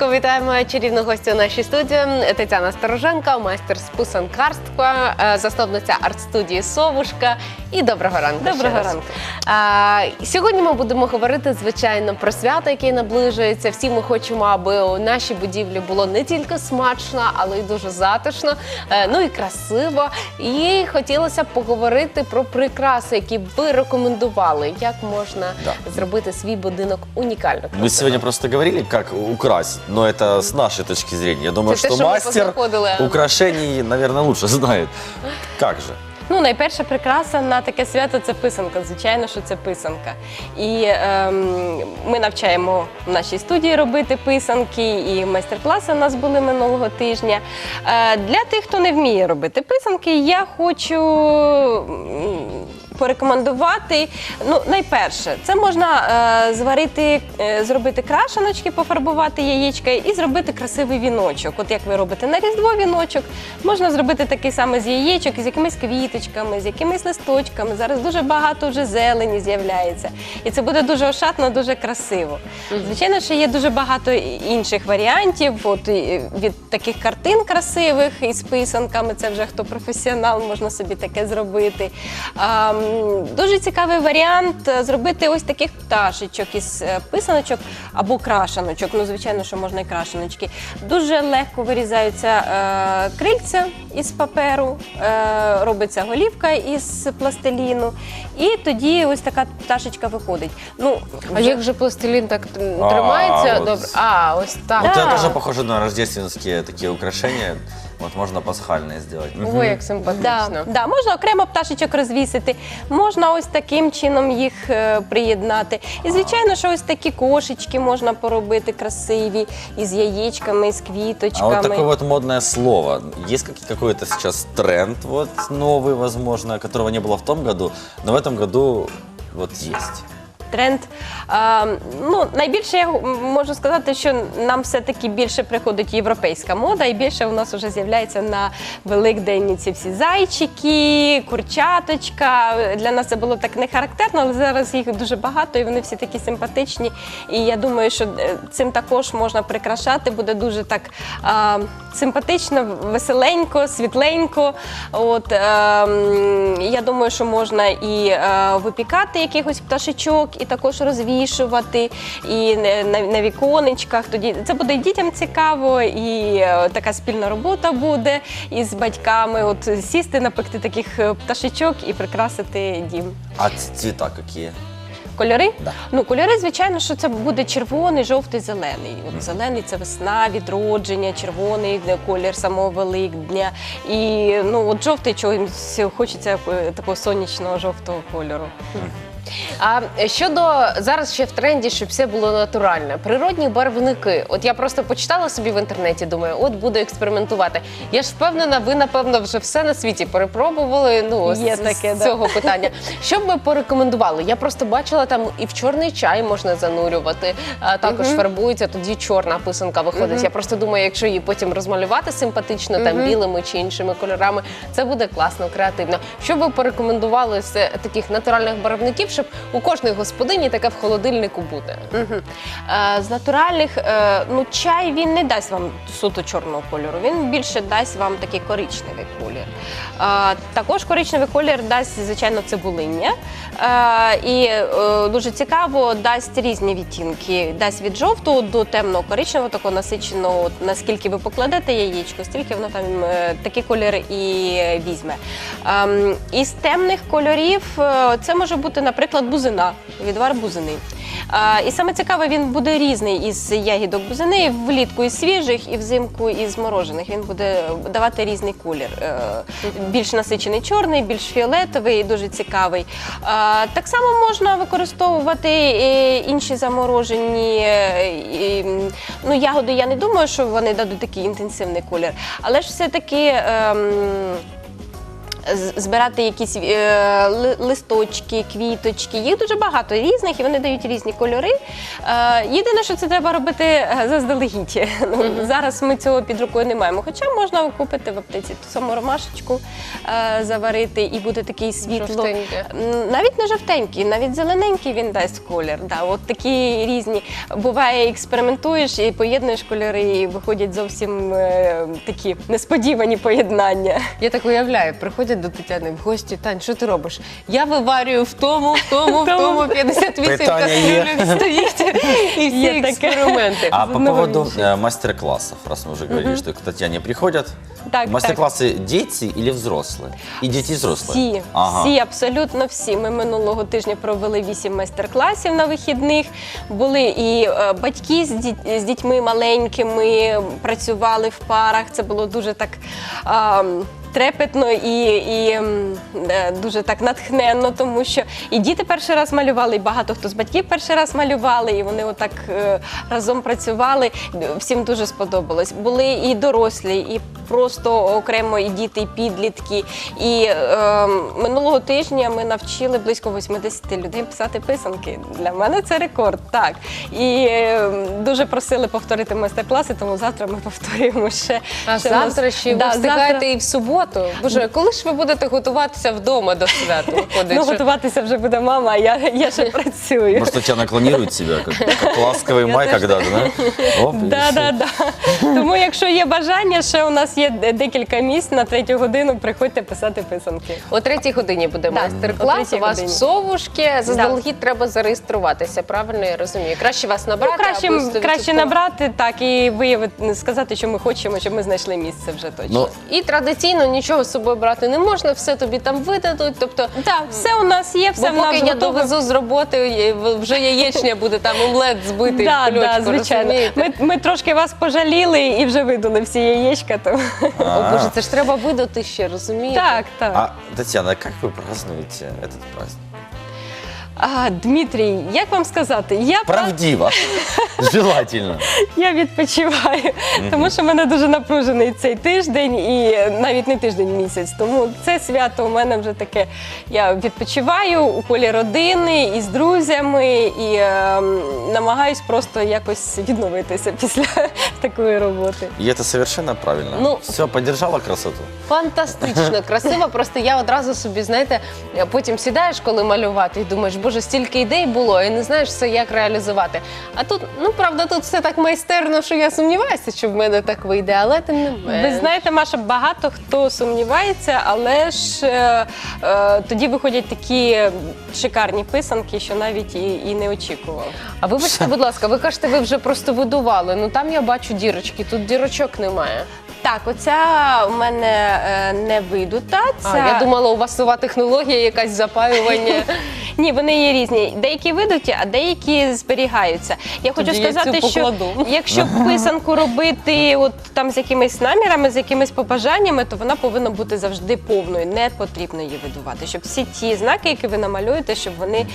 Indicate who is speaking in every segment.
Speaker 1: ранку. Вітаємо чарівну гостю нашій студії. Тетяна Стороженка, майстер з писанкарства, е, засновниця арт-студії Совушка. І доброго ранку. ще
Speaker 2: Доброго
Speaker 1: раз.
Speaker 2: ранку.
Speaker 1: А, сьогодні ми будемо говорити, звичайно, про свято, яке наближується. Всі ми хочемо, аби у нашій будівлі було не тільки смачно, але й дуже затишно, е, ну і красиво. І хотілося б поговорити про прикраси, які б ви рекомендували, як можна
Speaker 3: Да.
Speaker 1: зробити свій будинок унікально.
Speaker 3: Мы
Speaker 1: красивим.
Speaker 3: сегодня просто говорили, как украсить, но это с нашей точки зрения. Я думаю,
Speaker 1: Это те,
Speaker 3: что
Speaker 1: что мы
Speaker 3: мастер
Speaker 1: позаходили.
Speaker 3: украшений, наверное, лучше знает. Как же?
Speaker 2: Ну, найперша прикраса на таке свято це писанка. Звичайно, що це писанка. І ем, ми навчаємо в нашій студії робити писанки, і майстер-класи у нас були минулого тижня. Е, для тих, хто не вміє робити писанки, я хочу. Порекомендувати, ну найперше, це можна е, зварити, е, зробити крашеночки, пофарбувати яєчка і зробити красивий віночок. От як ви робите на різдво віночок, можна зробити такий самий з яєчок, з якимись квіточками, з якимись листочками. Зараз дуже багато вже зелені з'являється, і це буде дуже ошатно, дуже красиво. Звичайно, що є дуже багато інших варіантів. От від таких картин красивих із писанками. Це вже хто професіонал, можна собі таке зробити. А, дуже цікавий варіант е, зробити ось таких пташечок із е, писаночок або крашеночок. Ну, звичайно, що можна і крашеночки. Дуже легко вирізаються е, крильця із паперу, е, робиться голівка із пластиліну, і тоді ось така пташечка виходить. Ну,
Speaker 1: А як же пластилін так
Speaker 3: А,
Speaker 1: тримається? Добре. А, ось так.
Speaker 3: Вот это тоже похоже на рождественские такие украшения. Вот можно пасхальные сделать. Мгм.
Speaker 1: Ой, як симпатично.
Speaker 2: Да, да, можна окремо пташечок розвісити, можна ось таким чином їх е, приєднати. І звичайно, що ось такі кошечки можна поробити красиві із яєчками, з
Speaker 3: А
Speaker 2: квіточками.
Speaker 3: вот такое вот модное слово. Есть как- какой-то сейчас тренд вот новый, возможно, которого не было в том году, но в этом году вот есть.
Speaker 2: Тренд. А, ну, найбільше я можу сказати, що нам все-таки більше приходить європейська мода, і більше у нас вже з'являється на Великдень ці всі зайчики, курчаточка. Для нас це було так не характерно, але зараз їх дуже багато і вони всі такі симпатичні. І я думаю, що е, цим також можна прикрашати, буде дуже так а, симпатично, веселенько, світленько. От, е, я думаю, що можна і е, випікати якихось пташечок, і також розвішувати, і на, на, віконечках. Тоді це буде і дітям цікаво, і е, така спільна робота буде із батьками. От сісти, напекти таких е, пташечок і прикрасити дім.
Speaker 3: А ц- цвета какие?
Speaker 2: Кольори?
Speaker 3: Да.
Speaker 2: Ну, кольори, звичайно, що це буде червоний, жовтий, зелений. От зелений це весна, відродження, червоний колір самого Великдня. І ну, от жовтий чогось хочеться е, такого сонячного жовтого кольору.
Speaker 1: А щодо зараз ще в тренді, щоб все було натуральне, природні барвники. От я просто почитала собі в інтернеті, думаю, от буду експериментувати. Я ж впевнена, ви напевно вже все на світі перепробували. Ну з,
Speaker 2: Є
Speaker 1: з
Speaker 2: таке, да.
Speaker 1: цього питання. Що б ви порекомендували? Я просто бачила там і в чорний чай можна занурювати, а також фарбується, тоді чорна писанка виходить. Я просто думаю, якщо її потім розмалювати симпатично, там білими чи іншими кольорами, це буде класно, креативно. Що б ви порекомендували з е, таких натуральних барвників, щоб у кожної господині таке в холодильнику?
Speaker 2: Мгм. Е, З натуральних, е, ну чай він не дасть вам суто чорного кольору, він більше дасть вам такий коричневий колір. Е, Також коричневий колір дасть, звичайно, цибулиння. Е, І е, дуже цікаво, дасть різні відтінки. Дасть від жовтого до темного коричневого, такого насиченого, наскільки ви покладете яєчко, стільки воно там е, такий колір і візьме. Ем, Із темних кольорів е, це може бути, наприклад, бузина, відвар бузини. А, і саме цікаве, він буде різний із ягідок бузини, влітку із свіжих і взимку із морожених. Він буде давати різний колір. Е, Більш насичений чорний, більш фіолетовий, дуже цікавий. А, Так само можна використовувати е, інші заморожені е, ну, ягоди. Я не думаю, що вони дадуть такий інтенсивний колір, але ж все-таки. ем, з- збирати якісь е, листочки, квіточки. Їх дуже багато різних, і вони дають різні кольори. Е, єдине, що це треба робити е, заздалегідь. Ну, Зараз ми цього під рукою не маємо. Хоча можна купити в аптеці ту саму ромашечку, е, заварити, і буде такий світло.
Speaker 1: Жовтеньке.
Speaker 2: М, Навіть не жовтенький, навіть зелененький він дасть колір. Да, от такі різні. Буває, експериментуєш і поєднуєш кольори, і виходять зовсім е, такі несподівані поєднання.
Speaker 1: Я так уявляю, приходять до Тетяни в гості. Тань, що ти робиш? Я виварюю в тому, в тому, в тому 58
Speaker 3: Питання є.
Speaker 1: кастрюлях стоїть і всі
Speaker 2: Є таке.
Speaker 1: експерименти.
Speaker 3: А по
Speaker 2: одного
Speaker 3: поводу
Speaker 2: іншого.
Speaker 3: э, мастер-классов, раз мы уже говорили, что к Татьяне приходят,
Speaker 2: Так,
Speaker 3: мастер-классы дети или взрослые? И дети, и взрослые?
Speaker 2: Всі,
Speaker 3: Ага.
Speaker 2: всі, абсолютно всі. Ми минулого тижня провели вісім майстер-класів на вихідних. Були і е, батьки з, діт- з дітьми маленькими, працювали в парах. Це було дуже так. А, Трепетно і, і е, дуже так натхненно, тому що і діти перший раз малювали, і багато хто з батьків перший раз малювали, і вони отак е, разом працювали. Всім дуже сподобалось. Були і дорослі, і просто окремо і діти, і підлітки. І е, минулого тижня ми навчили близько 80 людей писати писанки. Для мене це рекорд, так. І е, дуже просили повторити майстер-класи, тому завтра ми повторюємо ще.
Speaker 1: А
Speaker 2: ще
Speaker 1: завтра ще ви
Speaker 2: Да,
Speaker 1: встигаєте
Speaker 2: завтра-
Speaker 1: і в суботу. Боже, коли ж ви будете готуватися вдома до свята? Виходить,
Speaker 2: Ну,
Speaker 1: що-
Speaker 2: готуватися вже буде мама, а я, я ще працюю.
Speaker 3: Может, Татьяна клонирует себя, как, как ласковый май когда-то, да? Оп, и
Speaker 2: Да,
Speaker 3: всё.
Speaker 2: да, да. Тому, якщо є бажання, ще у нас є декілька місць на третю годину. Приходьте писати писанки.
Speaker 1: О третій годині буде
Speaker 2: о
Speaker 1: майстер-клас.
Speaker 2: третій
Speaker 1: У вас
Speaker 2: годині.
Speaker 1: в совушки. Заздалегідь треба зареєструватися. Правильно я розумію? Краще вас набрати.
Speaker 2: Ну, краще,
Speaker 1: або 100%
Speaker 2: краще набрати так і виявити, сказати, що ми хочемо, щоб ми знайшли місце вже точно.
Speaker 3: Ну,
Speaker 1: І традиційно нічого з собою брати не можна, все тобі там видадуть. Тобто,
Speaker 2: так, все у нас є, все
Speaker 1: бо поки
Speaker 2: нас
Speaker 1: я
Speaker 2: готове.
Speaker 1: довезу з роботи, вже яєчня буде там омлет збитий
Speaker 2: Да,
Speaker 1: в кульочку,
Speaker 2: да, звичайно.
Speaker 1: розумієте?
Speaker 2: Ми, ми трошки вас пожаліли і вже видали всі яєчка. То...
Speaker 1: О, Боже, це ж треба видати ще, розумієте?
Speaker 2: Так, так.
Speaker 3: а, Татьяна, как вы празднуете этот праздник?
Speaker 2: А, Дмитрій, як вам сказати? Я
Speaker 3: Правдиво. Желательно.
Speaker 2: Я відпочиваю, тому що в мене дуже напружений цей тиждень і навіть не тиждень місяць. Тому це свято у мене вже таке. Я відпочиваю у колі родини і з друзями, і е, намагаюсь просто якось відновитися після такої роботи.
Speaker 3: И это совершенно правильно.
Speaker 1: Ну,
Speaker 3: Все, поддержала красоту.
Speaker 1: Фантастично, красиво. Просто я одразу собі, знаєте, потім сідаєш, коли малювати, і думаєш, боже, стільки ідей було, і не знаєш все, як реалізувати. А тут, ну правда, тут все так майстерно, що я сумніваюся, що в мене так вийде, але тим не менш.
Speaker 2: Ви знаєте, Маша, багато хто сумнівається, але ж е, е, тоді виходять такі шикарні писанки, що навіть і, і не очікував.
Speaker 1: А вибачте, будь ласка, ви кажете, ви вже просто видували. Ну там я бачу дірочки, тут дірочок немає.
Speaker 2: Так, оця у мене е, не видута.
Speaker 1: А, я думала, у вас нова технологія, якась запаювання.
Speaker 2: Ні, вони є різні. Деякі видуті, а деякі зберігаються. Я хочу
Speaker 1: Тоді я цю
Speaker 2: сказати, що
Speaker 1: покладу.
Speaker 2: якщо писанку робити от там з якимись намірами, з якимись побажаннями, то вона повинна бути завжди повною. Не потрібно її видувати, щоб всі ті знаки, які ви намалюєте, щоб вони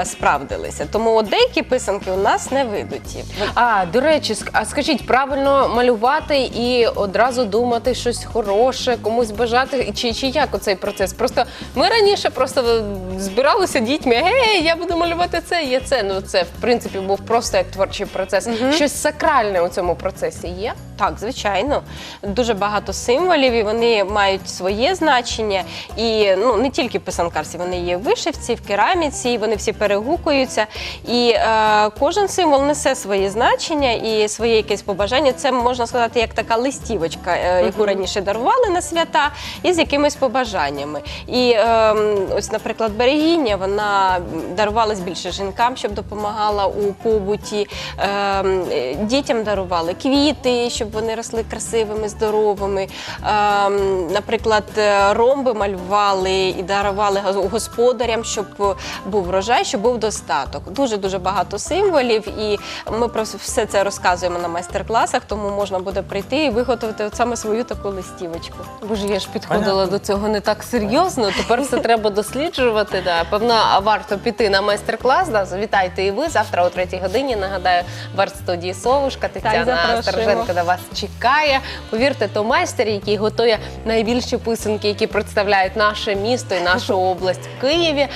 Speaker 2: е, справдилися. Тому от деякі писанки у нас не видуті.
Speaker 1: А, до речі, ск- а скажіть, правильно малювати і одразу думати щось хороше, комусь бажати, чи, чи як оцей процес? Просто ми раніше просто збиралися дітьми, гей, я буду малювати це, є це. Ну це в принципі був просто як творчий процес. Щось сакральне у цьому процесі є.
Speaker 2: Так, звичайно, дуже багато символів, і вони мають своє значення. І ну не тільки в писанкарстві, вони є в вишивці, в кераміці, і вони всі перегукуються. І е, кожен символ несе своє значення і своє якесь побажання. Це можна сказати, як така листівочка, е, яку раніше дарували на свята, і з якимись побажаннями. І е, м, ось, наприклад, берегіння вона дарувалась більше жінкам, щоб допомагала у побуті. Е, м, е, дітям дарували квіти, щоб вони росли красивими, здоровими. Е, наприклад, е, ромби малювали і дарували господарям, щоб був врожай, щоб був достаток. Дуже дуже багато символів, і ми про все це розказуємо на майстер-класах, тому можна буде прийти і виготовити от саме свою таку листівочку.
Speaker 1: Боже, я ж підходила до цього не так серйозно. Тепер все треба досліджувати. Да. Певно, а варто піти на майстер-клас. Да, завітайте і ви завтра о третій годині. Нагадаю, в арт-студії Совушка Тетяна. Стороженко на вас чекає. Повірте, то майстер, який готує найбільші писанки, які представляють наше місто і нашу область в Києві.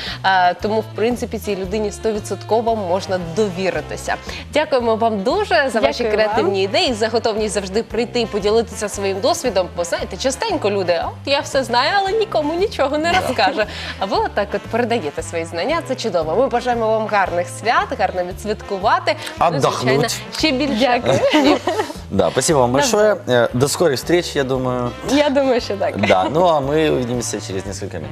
Speaker 1: Тому, в принципі, цій людині 100% можна довіритися. Дякуємо вам дуже за ваші креативні ідеї, за готовність завжди прийти і поділитися своїм досвідом. Бо знаєте, частенько люди, от я все знаю, але нікому нічого не розкаже. А ви отак от передаєте свої знання. Це чудово. Ми бажаємо вам гарних свят, гарно відсвяткувати. Ну,
Speaker 3: Отдохнуть.
Speaker 1: звичайно, ще більше дякую.
Speaker 3: Да, спасибо вам большое. Э, До скорых встреч, я думаю.
Speaker 2: Я думаю, що так.
Speaker 3: Да, ну а мы увидимся через несколько минут.